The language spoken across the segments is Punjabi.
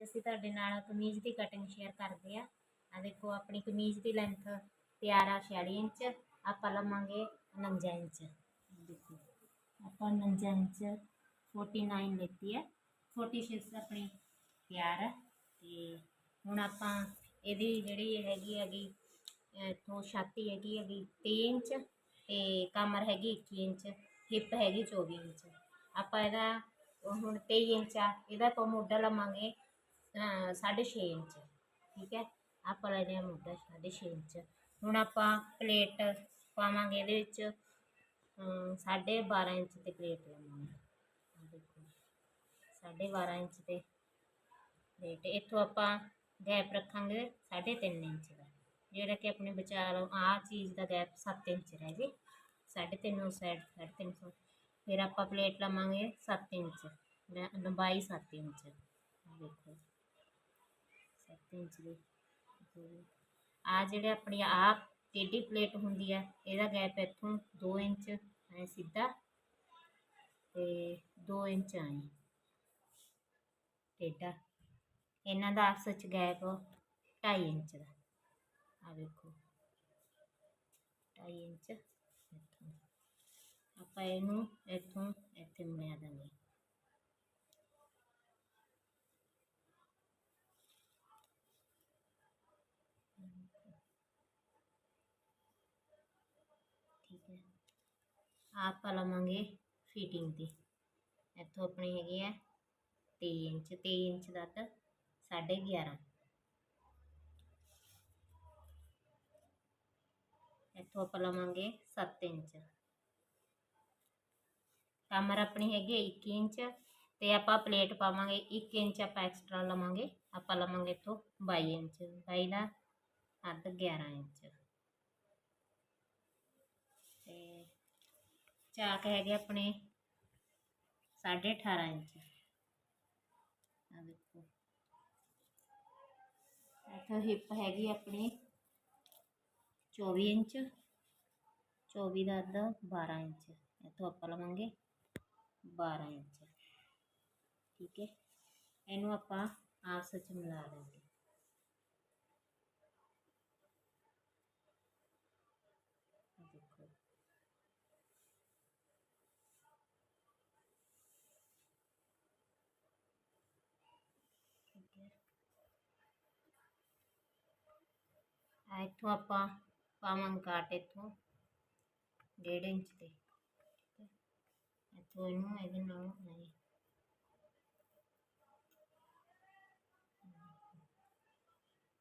ਅਸੀਂ ਤੁਹਾਡੇ ਨਾਲ ਕਮੀਜ਼ ਦੀ ਕਟਿੰਗ ਸ਼ੇਅਰ ਕਰਦੇ ਆ। ਆ ਦੇਖੋ, ਆਪਣੀ ਕਮੀਜ਼ ਦੀ ਲੈਂਥ ਤਿਆਰ ਆ 46 ਇੰਚ, ਆਪਾਂ ਲਵਾਂਗੇ 49 ਇੰਚ। ਦੇਖੋ, ਆਪਾਂ 49 ਇੰਚ 49 ਲੈਤੀ ਹੈ। 46 ਆਪਣੀ ਤਿਆਰ ਹੈ ਤੇ ਹੁਣ ਆਪਾਂ ਇਹਦੀ ਜਿਹੜੀ ਹੈਗੀ ਹੈਗੀ, ਇੱਥੋਂ ਛਾਤੀ ਹੈਗੀ ਹੈਗੀ 23 ਇੰਚ ਤੇ ਕਮਰ ਹੈਗੀ 21 ਇੰਚ ਹਿੱਪ ਹੈਗੀ 24 ਇੰਚ। ਆਪਾਂ ਇਹਦਾ ਹੁਣ 23 ਇੰਚ ਆ, ਇਹਦਾ ਆਪਾਂ ਮੋਢਾ ਲਵਾਂਗੇ ਅਹ ਸਾਢੇ ਛੇ ਇੰਚ, ਠੀਕ ਹੈ? ਆਪਾਂ ਲੈ ਆ ਮੋਢਾ ਸਾਢੇ ਛੇ ਇੰਚ। ਹੁਣ ਆਪਾਂ ਪਲੇਟ ਪਾਵਾਂਗੇ ਇਹਦੇ ਵਿੱਚ, ਅਮ, ਸਾਢੇ 12 ਇੰਚ ਤੇ ਪਲੇਟ ਲਵਾਂਗੇ। ਆਹ ਦੇਖੋ, ਸਾਢੇ 12 ਇੰਚ ਤੇ ਪਲੇਟ। ਇੱਥੋਂ ਆਪਾਂ ਗੈਪ ਰੱਖਾਂਗੇ ਸਾਢੇ ਤਿੰਨ ਇੰਚ ਦਾ, ਜਿਹੜਾ ਕਿ ਆਪਣੇ ਵਿਚਾਰ ਲਓ ਆਹ ਚੀਜ਼ ਦਾ ਗੈਪ 7 ਇੰਚ ਰਹਿ ਜੇ ਸਾਢੇ ਤਿੰਨ ਉਸ ਸਾਈਡ ਸਾਢੇ ਤਿੰਨ ਸੌ। ਫਿਰ ਆਪਾਂ ਪਲੇਟ ਲਵਾਂਗੇ 7 ਇੰਚ ਲੰਬਾਈ 7 ਇੰਚ। ਆਹ ਦੇਖੋ। 7 ਇੰਚ ਦੀ ਆ ਜਿਹੜੇ ਆਪਣੀ ਆ ਟੇਢੀ ਪਲੇਟ ਹੁੰਦੀ ਆ, ਇਹਦਾ ਗੈਪ ਇੱਥੋਂ 2 ਇੰਚ ਐ ਸਿੱਧਾ ਤੇ 2 ਇੰਚ ਐ ਟੇਢਾ। ਇਹਨਾਂ ਦਾ ਆਪਸ ਵਿੱਚ ਗੈਪ 2.5 ਇੰਚ ਦਾ। ਆ ਵੇਖੋ। 2.5 ਇੰਚ ਇੱਥੋਂ। ਆਪਾਂ ਇਹਨੂੰ ਇੱਥੋਂ ਇੱਥੇ ਮਿਲਾ ਦਾਂਗੇ ਠੀਕ ਹੈ। ਆਪਾਂ ਲਵਾਂਗੇ ਫਿਟਿੰਗ ਦੀ ਇੱਥੋਂ ਆਪਣੀ ਹੈਗੀ ਹੈ 23 ਇੰਚ 23 ਇੰਚ ਦਾ ਤਾਂ ਸਾਢੇ 11 ਇੱਥੋਂ ਆਪਾਂ ਲਵਾਂਗੇ 7 ਇੰਚ। ਕਮਰ ਆਪਣੀ ਹੈਗੀ ਹੈ 21 ਇੰਚ ਤੇ ਆਪਾਂ ਪਲੇਟ ਪਾਵਾਂਗੇ 1 ਇੰਚ ਆਪਾਂ ਐਕਸਟਰਾ ਲਵਾਂਗੇ। ਆਪਾਂ ਲਵਾਂਗੇ ਇੱਥੋਂ 22 ਇੰਚ। 22 ਦਾ ਅੱਧ 11 ਇੰਚ। ਤੇ ਚਾਕ ਹੈਗੇ ਆਪਣੇ ਸਾਢੇ 18 ਇੰਚ। ਆ ਦੇਖੋ। ਇੱਥੋਂ ਹਿੱਪ ਹੈਗੀ ਆਪਣੀ 24 ਇੰਚ 24 ਦਾ ਅੱਧ 12 ਇੰਚ। ਇੱਥੋਂ ਆਪਾਂ ਲਵਾਂਗੇ 12 ਇੰਚ। ਠੀਕ ਹੈ। ਇਹਨੂੰ ਆਪਾਂ ਆਪਸ ਵਿੱਚ ਮਿਲਾ ਦਾਂਗੇ ਇੱਥੋਂ ਆਪਾਂ ਪਾਵਾਂਗੇ ਕਾਟ ਇੱਥੋਂ ਡੇਢ ਇੰਚ ਤੇ ਠੀਕ ਹੈ ਇੱਥੋਂ ਇਹਨੂੰ ਇਹਦੇ ਨਾਲ ਨਹੀਂ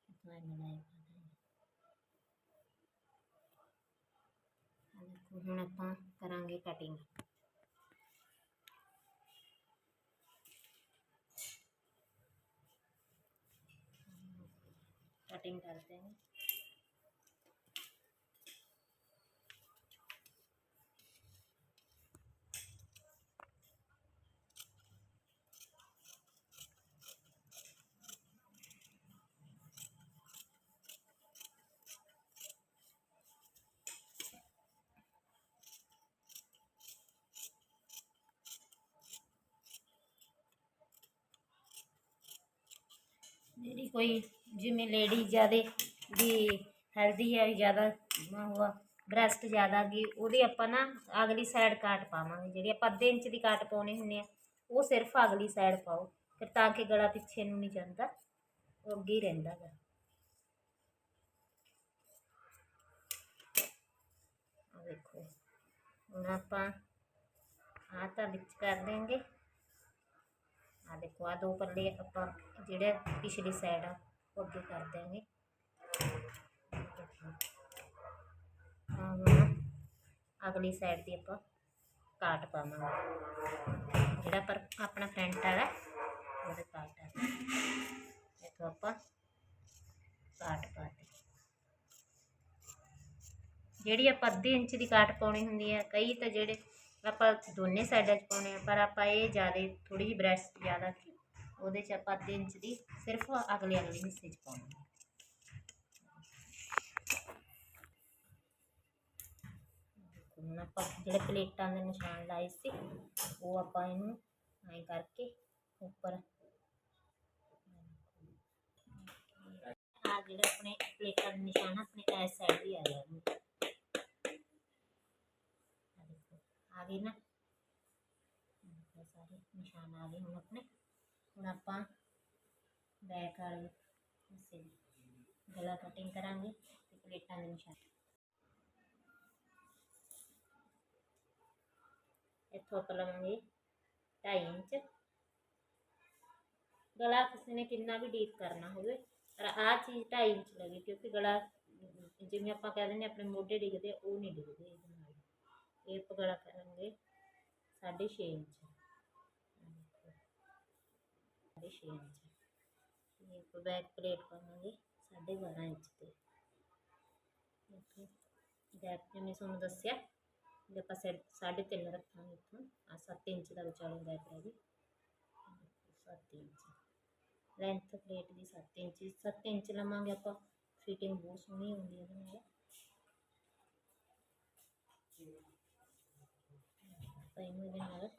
ਇੱਥੋਂ ਇਹਨੂੰ ਨਹੀਂ ਪਾਉਣਾ ਆ ਦੇਖੋ ਹੁਣ ਆਪਾਂ ਕਰਾਂਗੇ ਕਟਿੰਗ कटिंग करते हैं ਜਿਹੜੀ ਕੋਈ ਜਿਵੇਂ ਲੇਡੀ ਜ਼ਿਆਦੇ ਵੀ ਹੈਲਦੀ ਹੈ, ਜ਼ਿਆਦਾ ਹੋਆ ਬ੍ਰੈਸਟ ਜ਼ਿਆਦਾ ਗਈ ਉਹਦੀ ਆਪਾਂ ਨਾ ਅਗਲੀ ਸਾਈਡ ਕਾਟ ਪਾਵਾਂਗੇ। ਜਿਹੜੀ ਆਪਾਂ ਅੱਧੇ ਇੰਚ ਦੀ ਕਾਟ ਪਾਉਣੀ ਹੁੰਦੀ ਆ, ਉਹ ਸਿਰਫ ਅਗਲੀ ਸਾਈਡ ਪਾਓ। ਫਿਰ ਤਾਂ ਕਿ ਗਲਾ ਪਿੱਛੇ ਨੂੰ ਨਹੀਂ ਜਾਂਦਾ, ਉਹ ਅੱਗੇ ਹੀ ਰਹਿੰਦਾ ਗਾ। ਆਹ ਦੇਖੋ, ਹੁਣ ਆਪਾਂ ਆਹ ਤਾਂ ਵਿੱਚ ਕਰ ਦੇਂਗੇ ਆ ਦੇਖੋ ਆ ਦੋ ਪੱਲੇ ਆਪਾਂ ਜਿਹੜੇ ਪਿਛਲੀ ਸਾਈਡ ਆ, ਉਹ ਅੱਗੇ ਕਰ ਦਿਆਂਗੇ। ਅਗਲੀ ਸਾਈਡ ਦੀ ਆਪਾਂ ਕਾਟ ਪਾਵਾਂਗੇ। ਜਿਹੜਾ ਪਰ ਆਪਣਾ ਫਰੰਟ ਹੈਗਾ ਉਹਦੇ ਕਾਟ ਹੈ ਇੱਥੋਂ ਆਪਾਂ ਕਾਟ ਪਾਤੀ ਜਿਹੜੀ ਆਪਾਂ ਅੱਧੇ ਇੰਚ ਦੀ ਕਾਟ ਪਾਉਣੀ ਹੁੰਦੀ ਹੈ ਕਈ ਤਾਂ ਜਿਹੜੇ ਆਪਾਂ ਦੋਨੇ ਸਾਈਡਾਂ 'ਚ ਪਾਉਣੇ ਆ ਪਰ ਆਪਾਂ ਇਹ ਜ਼ਿਆਦਾ ਥੋੜੀ ਜਿਹੀ ਬ੍ਰੈਸਟ ਜ਼ਿਆਦਾ ਉਹਦੇ 'ਚ ਆਪਾਂ ਅੱਧੇ ਇੰਚ ਦੀ ਸਿਰਫ ਅਗਲੇ ਅਗਲੇ ਹਿੱਸੇ 'ਚ ਪਾਉਣੀ ਹੈ। ਹੁਣ ਆਪਾਂ ਜਿਹੜੇ ਪਲੇਟਾਂ ਦੇ ਨਿਸ਼ਾਨ ਲਾਏ ਸੀ, ਉਹ ਆਪਾਂ ਇਹਨੂੰ ਐਂ ਕਰਕੇ ਉੱਪਰ ਜਿਹੜੇ ਆਪਣੇ ਪਲੇਟਾਂ ਦੇ ਨਿਸ਼ਾਨ ਆਪਣੇ ਇਸ ਸਾਈਡ ਵੀ ਆ ਜਾਣਗੇ ਆਹ ਦੇਖੋ ਆ ਗਏ ਨਾ ਆਹ ਸਾਰੇ ਨਿਸ਼ਾਨ ਆ ਗਏ ਹੁਣ ਆਪਣੇ ਹੁਣ ਆਪਾਂ ਬੈਕ ਵਾਲੇ ਹਿੱਸੇ ਦੀ ਗਲਾ ਕਟਿੰਗ ਕਰਾਂਗੇ ਤੇ ਪਲੇਟਾਂ ਦੇ ਨਿਸ਼ਾਨ ਇੱਥੋਂ ਆਪਾਂ ਲਵਾਂਗੇ 2.5 ਇੰਚ ਗਲਾ ਕਿਸੇ ਨੇ ਕਿੰਨਾ ਵੀ ਡੀਪ ਕਰਨਾ ਹੋਵੇ ਪਰ ਆਹ ਚੀਜ਼ 2.5 ਇੰਚ ਲੱਗੀ ਕਿਉਂਕਿ ਗਲਾ ਅਮ, ਜਿਵੇਂ ਆਪਾਂ ਕਹਿ ਦਿੰਦੇ ਹਾਂ ਆਪਣੇ ਮੋਢੇ ਡਿੱਗਦੇ ਇਹ ਆਪਾਂ ਗਲਾ ਕਰਾਂਗੇ 6.5 ਇੰਚ। ਸਾਢੇ ਛੇ ਇੰਚ। ਇਹ ਬੈਕ ਪਲੇਟ ਪਾਵਾਂਗੇ 12.5 ਇੰਚ ਤੇ। ਦੇਖੋ ਗੈਪ ਜਿਵੇਂ ਤੁਹਾਨੂੰ ਦੱਸਿਆ ਜੇ ਆਪਾਂ ਸੈ- ਸਾਢੇ ਤਿੰਨ ਰੱਖਾਂਗੇ ਇੱਥੋਂ। ਆ 7 ਇੰਚ ਦਾ ਵਿਚਾਲੋਂ ਗੈਪ ਰਹਿ ਗਈ 7 ਇੰਚ। ਲੈਂਥ ਪਲੇਟ ਦੀ 7 ਇੰਚ। 7 ਇੰਚ ਲਵਾਂਗੇ ਆਪਾਂ। ਫਿਟਿੰਗ ਬਹੁਤ ਸੋਹਣੀ ਹੁੰਦੀ ਹੈ ਇਹਦੇ ਨਾਲ। ਆਪਾਂ ਇਹਨੂੰ ਇਹਦੇ ਨਾਲ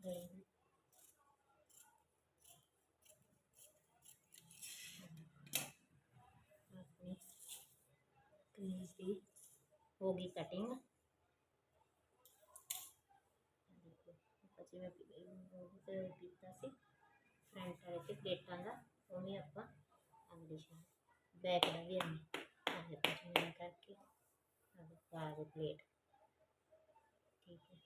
ਗਲੇ ਦੀ ਆਪਣੀ ਕਮੀਜ਼ ਦੀ ਹੋ ਗਈ ਕਟਿੰਗ ਦੇਖੋ ਕੀਤਾ ਸੀ? ਫਰੰਟ ਵਾਲੇ ਪਲੇਟਾਂ ਦਾ। ਉਵੇਂ ਆਪਾਂ ਅਗਲੀ ਸ਼ਾਨ ਬੈਕ ਦਾ ਵੀ ਐਵੇਂ ਆਹ ਆਪਾਂ ਜਿਵੇਂ ਕਰਕੇ ਆਹ ਦੇਖੋ ਆ ਗਈ ਪਲੇਟ ਠੀਕ ਹੈ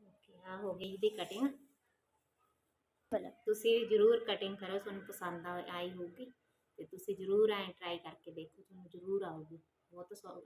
ਓਕੇ ਆ ਹੋ ਗਈ ਇਹਦੀ ਕਟਿੰਗ ਤੁਸੀਂ ਜ਼ਰੂਰ ਕਟਿੰਗ ਕਰੋ ਤੁਹਾਨੂੰ ਪਸੰਦ ਆ- ਆਈ ਹੋਊਗੀ ਤੇ ਤੁਸੀਂ ਜ਼ਰੂਰ ਐਂ ਟਰਾਈ ਕਰਕੇ ਦੇਖੋ ਤੁਹਾਨੂੰ ਜ਼ਰੂਰ ਆਊਗੀ ਬਹੁਤ ਸੌ-